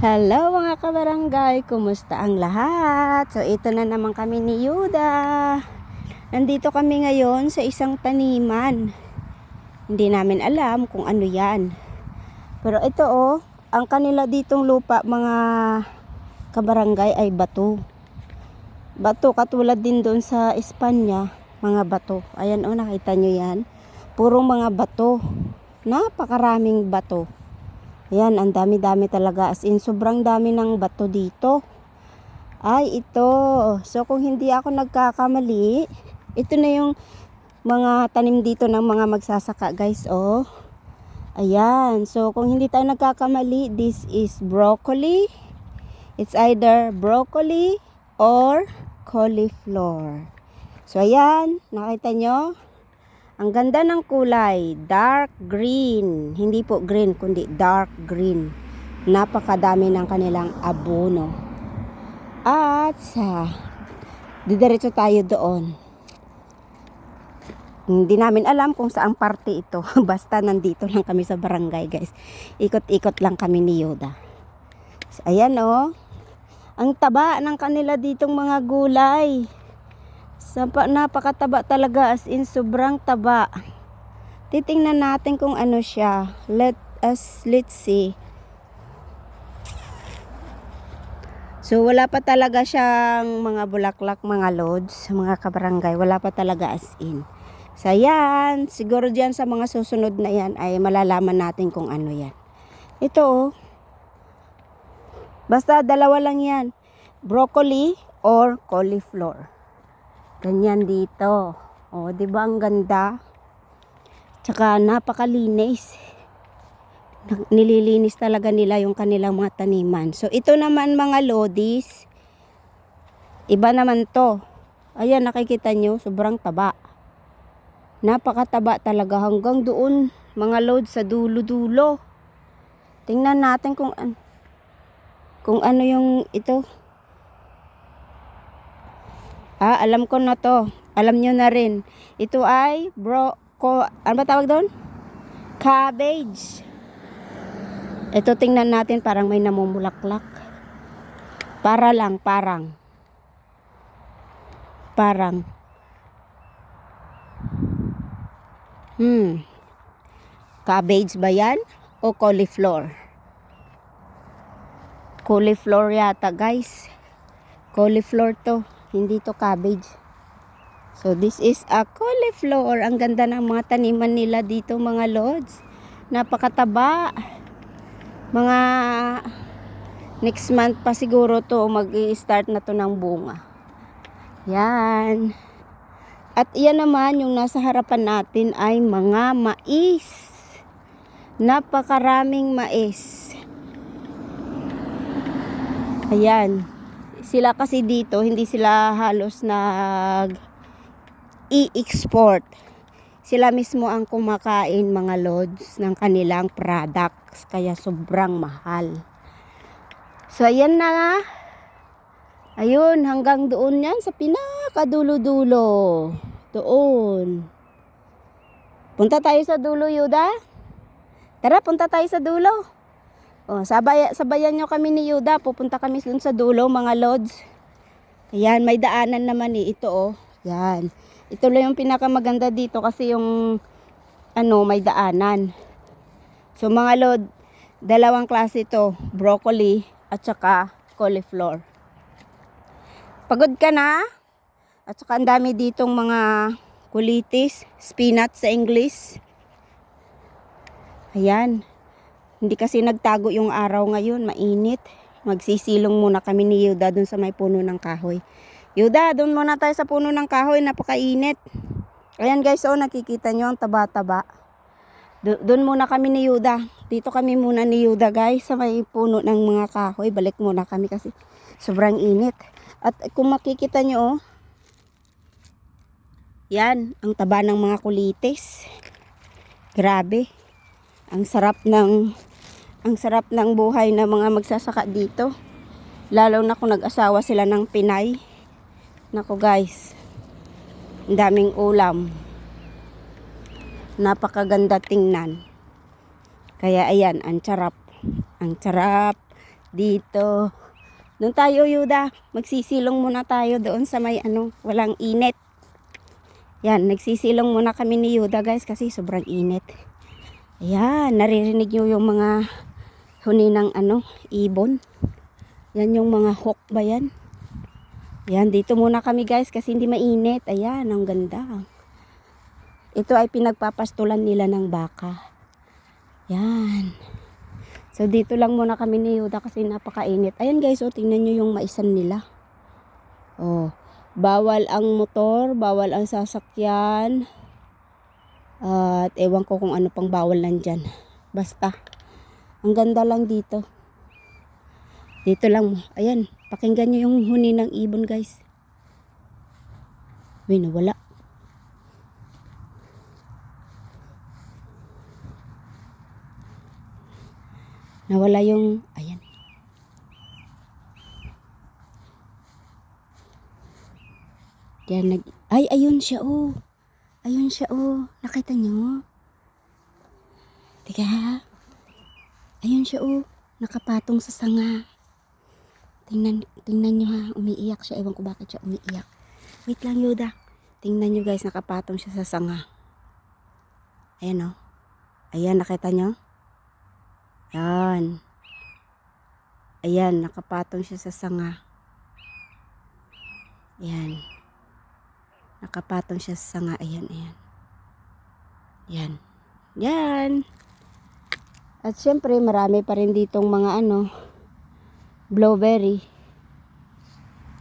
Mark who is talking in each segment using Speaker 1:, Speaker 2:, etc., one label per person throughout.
Speaker 1: Hello mga kabarangay, kumusta ang lahat? So ito na naman kami ni Yuda. Nandito kami ngayon sa isang taniman. Hindi namin alam kung ano yan. Pero ito oh, ang kanila ditong lupa mga kabarangay ay bato. Bato katulad din doon sa Espanya, mga bato. Ayan oh, nakita nyo yan. Purong mga bato. Napakaraming bato. Ayan, ang dami-dami talaga. As in, sobrang dami ng bato dito. Ay, ito. So, kung hindi ako nagkakamali, ito na yung mga tanim dito ng mga magsasaka, guys. Oh. Ayan. So, kung hindi tayo nagkakamali, this is broccoli. It's either broccoli or cauliflower. So, ayan. Nakita nyo? Ang ganda ng kulay, dark green. Hindi po green, kundi dark green. Napakadami ng kanilang abono. At sa didiretso tayo doon. Hindi namin alam kung saang parte ito. Basta nandito lang kami sa barangay, guys. Ikot-ikot lang kami ni Yoda. So, ayan oh. Ang taba ng kanila ditong mga gulay. Sapa, napakataba talaga as in sobrang taba. Titingnan natin kung ano siya. Let us let's see. So wala pa talaga siyang mga bulaklak, mga loads, mga kabarangay. Wala pa talaga as in. So yan, siguro diyan sa mga susunod na yan ay malalaman natin kung ano yan. Ito oh. Basta dalawa lang yan. Broccoli or cauliflower. Ganyan dito. O, di ba ang ganda? Tsaka napakalinis. Nililinis talaga nila yung kanilang mga taniman. So, ito naman mga lodis. Iba naman to. Ayan, nakikita nyo, sobrang taba. Napakataba talaga hanggang doon, mga load sa dulo-dulo. Tingnan natin kung, an kung ano yung ito. Ah, alam ko na to. Alam nyo na rin. Ito ay bro, ko, ano ba tawag doon? Cabbage. Ito tingnan natin parang may namumulaklak. Para lang, parang. Parang. Hmm. Cabbage ba yan? O cauliflower? Cauliflower yata guys. Cauliflower to. Hindi to cabbage. So this is a cauliflower. Ang ganda ng mga taniman nila dito mga lords. Napakataba. Mga next month pa siguro to mag-i-start na to ng bunga. Yan. At iyan naman yung nasa harapan natin ay mga mais. Napakaraming mais. Ayan sila kasi dito hindi sila halos nag i-export. Sila mismo ang kumakain mga lods ng kanilang products kaya sobrang mahal. So ayan na. Nga ayun hanggang doon yan sa pinakadulo-dulo. Doon. Punta tayo sa dulo Yuda. Tara punta tayo sa dulo Oh, sabay, sabayan nyo kami ni Yuda. Pupunta kami dun sa dulo, mga lods. Ayan, may daanan naman eh. Ito oh. Yan. Ito lang yung pinakamaganda dito kasi yung ano, may daanan. So mga lod, dalawang klase ito. Broccoli at saka cauliflower. Pagod ka na? At saka ang dami ditong mga kulitis, spinach sa English. Ayan. Hindi kasi nagtago yung araw ngayon, mainit. Magsisilong muna kami ni Yuda dun sa may puno ng kahoy. Yuda, dun muna tayo sa puno ng kahoy, napakainit. Ayan guys, oh, nakikita nyo ang taba-taba. Doon muna kami ni Yuda. Dito kami muna ni Yuda guys, sa may puno ng mga kahoy. Balik muna kami kasi sobrang init. At kung makikita nyo, oh, yan, ang taba ng mga kulitis. Grabe. Ang sarap ng ang sarap ng buhay ng mga magsasaka dito. Lalo na kung nag-asawa sila ng Pinay. Nako guys. Ang daming ulam. Napakaganda tingnan. Kaya ayan, ang sarap. Ang sarap Dito. Doon tayo, Yuda. Magsisilong muna tayo doon sa may ano, walang init. Yan, nagsisilong muna kami ni Yuda guys kasi sobrang init. Ayan, naririnig nyo yung mga huni ng ano, ibon. Yan yung mga hawk ba yan? Yan, dito muna kami guys kasi hindi mainit. Ayan, ang ganda. Ito ay pinagpapastulan nila ng baka. Yan. So dito lang muna kami ni Yuda kasi napakainit. Ayan guys, oh, tingnan nyo yung maisan nila. Oh, bawal ang motor, bawal ang sasakyan. At ewan ko kung ano pang bawal nandyan. Basta, ang ganda lang dito. Dito lang. Ayan, pakinggan nyo yung huni ng ibon guys. Uy, nawala. Nawala yung, ayan. Yan, nag, ay, ayun siya, oh. Ayun siya, oh. Nakita nyo? Teka, ha? Ayun siya, oh. Nakapatong sa sanga. Tingnan, tingnan nyo, ha? Umiiyak siya. Ewan ko bakit siya umiiyak. Wait lang, Yoda. Tingnan nyo, guys. Nakapatong siya sa sanga. Ayan, oh. Ayan, nakita nyo? Yan. Ayan, nakapatong siya sa sanga. Ayan. Nakapatong siya sa sanga. Ayan, ayan. Yan. Yan. At syempre, marami pa rin ditong mga ano, blueberry.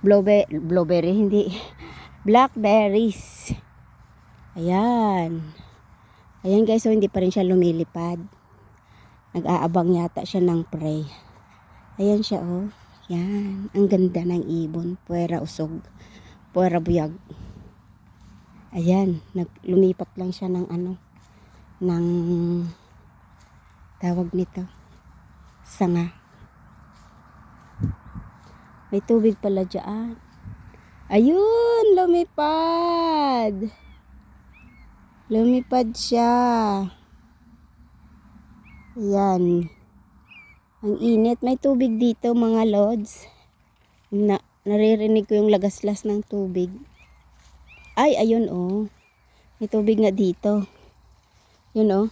Speaker 1: Blueberry, blueberry, hindi. Blackberries. Ayan. Ayan guys, so hindi pa rin siya lumilipad. Nag-aabang yata siya ng prey. Ayan siya, oh. Yan. Ang ganda ng ibon. Puwera usog. Puwera buyag. Ayan. Nag, lumipat lang siya ng ano. Ng tawag nito. Sanga. May tubig pala dyan. Ayun! Lumipad! Lumipad siya. Yan. Ang init. May tubig dito mga lods. Na, naririnig ko yung lagaslas ng tubig. Ay, ayun oh. May tubig nga dito. Yun oh.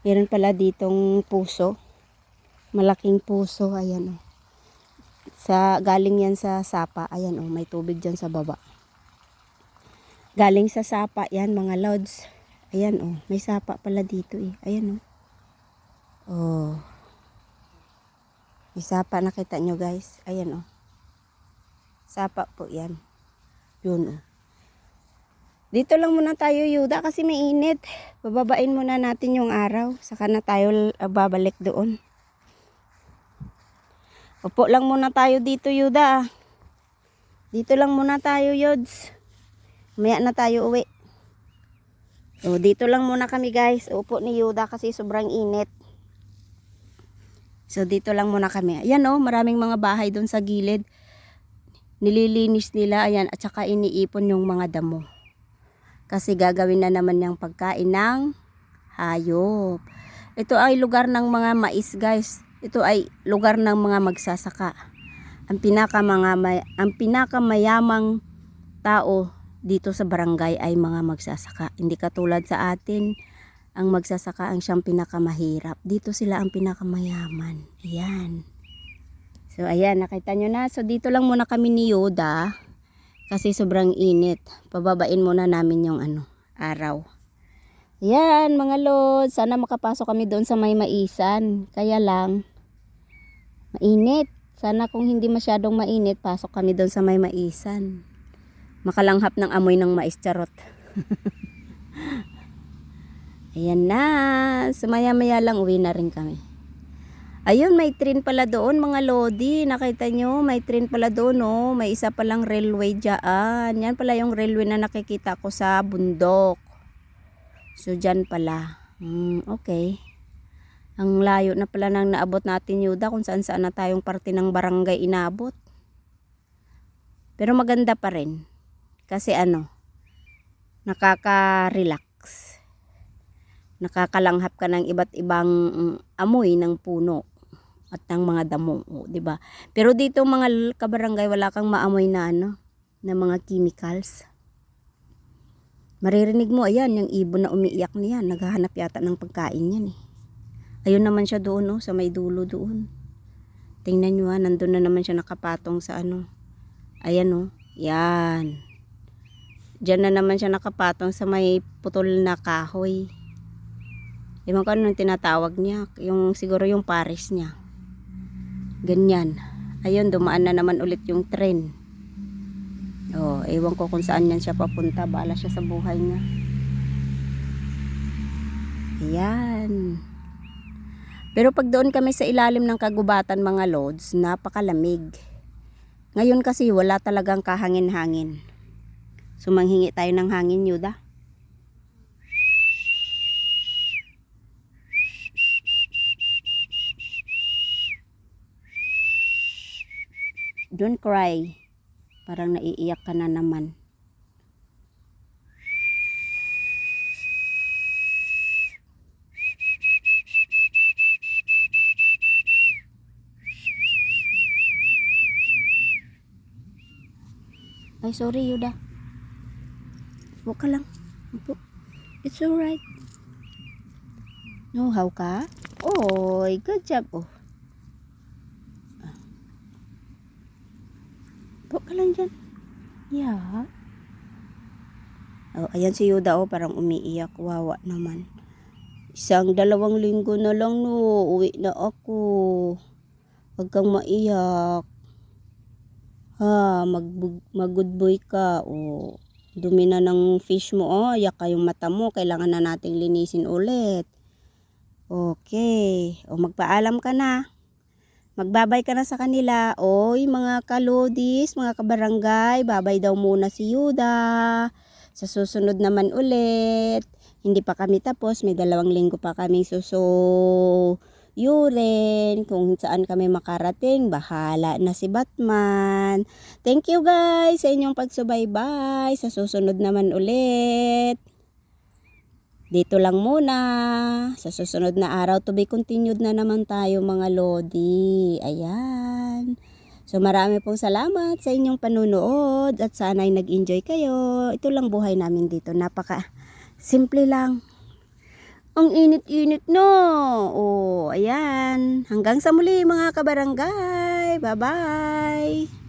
Speaker 1: Meron pala ditong puso. Malaking puso. Ayan oh. Sa, galing yan sa sapa. Ayan oh. May tubig dyan sa baba. Galing sa sapa yan mga lods. Ayan oh. May sapa pala dito eh. Ayan oh. Oh. May sapa nakita nyo guys. Ayan oh. Sapa po yan. Yun oh. Dito lang muna tayo Yuda kasi may init. Bababain muna natin yung araw. Saka na tayo uh, babalik doon. Upo lang muna tayo dito Yuda. Dito lang muna tayo Yods. Maya na tayo uwi. So, dito lang muna kami guys. Upo ni Yuda kasi sobrang init. So dito lang muna kami. Ayan oh, maraming mga bahay doon sa gilid. Nililinis nila, ayan, at saka iniipon yung mga damo. Kasi gagawin na naman yung pagkain ng hayop. Ito ay lugar ng mga mais, guys. Ito ay lugar ng mga magsasaka. Ang pinaka mga may, ang pinakamayamang tao dito sa barangay ay mga magsasaka. Hindi katulad sa atin, ang magsasaka ang siyang pinakamahirap. Dito sila ang pinakamayaman. Ayan. So, ayan, nakita nyo na. So, dito lang muna kami ni Yoda. Kasi sobrang init. Pababain muna namin yung ano, araw. Ayan, mga lord. Sana makapasok kami doon sa may maisan. Kaya lang, mainit. Sana kung hindi masyadong mainit, pasok kami doon sa may maisan. Makalanghap ng amoy ng mais charot. Ayan na. Sumaya-maya lang uwi na rin kami. Ayun, may train pala doon mga lodi. Nakita nyo, may train pala doon oh. May isa palang railway dyan. Yan pala yung railway na nakikita ko sa bundok. So, dyan pala. Hmm, okay. Ang layo na pala nang naabot natin Yuda kung saan saan na tayong parte ng barangay inabot. Pero maganda pa rin. Kasi ano, nakaka-relax nakakalanghap ka ng iba't ibang mm, amoy ng puno. At ng mga damo, o, 'di ba? Pero dito mga kabarangay wala kang maamoy na ano, na mga chemicals. Maririnig mo, ayan, yung ibon na umiiyak niyan, naghahanap yata ng pagkain yan eh. Ayun naman siya doon, oh, sa may dulo doon. Tingnan nyo ha, nandun na naman siya nakapatong sa ano. Ayan oh, yan. Diyan na naman siya nakapatong sa may putol na kahoy. Ewan ko anong tinatawag niya. Yung, siguro yung pares niya. Ganyan. Ayun, dumaan na naman ulit yung tren. Oh, ewan ko kung saan yan siya papunta. Bala siya sa buhay niya. Ayan. Pero pag doon kami sa ilalim ng kagubatan mga lods, napakalamig. Ngayon kasi wala talagang kahangin-hangin. Sumanghingi tayo ng hangin, Yuda. Don't cry. Parang naiiyak ka na naman. Ay, sorry, Yuda. Huwag ka lang. Upo. It's alright. No, how ka? Oy, good job. Oh. Ah. Huwag ka lang dyan. Yeah. Oh, ayan si Yuda, oh, parang umiiyak. Wawa naman. Isang dalawang linggo na lang, no. Uwi na ako. Huwag kang maiyak. Ha, mag, mag good boy ka. O, dumi na ng fish mo. Oh, yak ka yung mata mo. Kailangan na nating linisin ulit. Okay. O, magpaalam ka na. Magbabay ka na sa kanila. Oy, mga kalodis, mga kabarangay, babay daw muna si Yuda. Sa susunod naman ulit. Hindi pa kami tapos. May dalawang linggo pa kami suso yurin, kung saan kami makarating, bahala na si Batman. Thank you guys sa inyong pagsubaybay. Sa susunod naman ulit. Dito lang muna. Sa susunod na araw, to be continued na naman tayo mga Lodi. Ayan. So marami pong salamat sa inyong panunood at sana ay nag-enjoy kayo. Ito lang buhay namin dito. Napaka simple lang. Ang init-init no. Oh, ayan. Hanggang sa muli mga kabarangay. Bye-bye.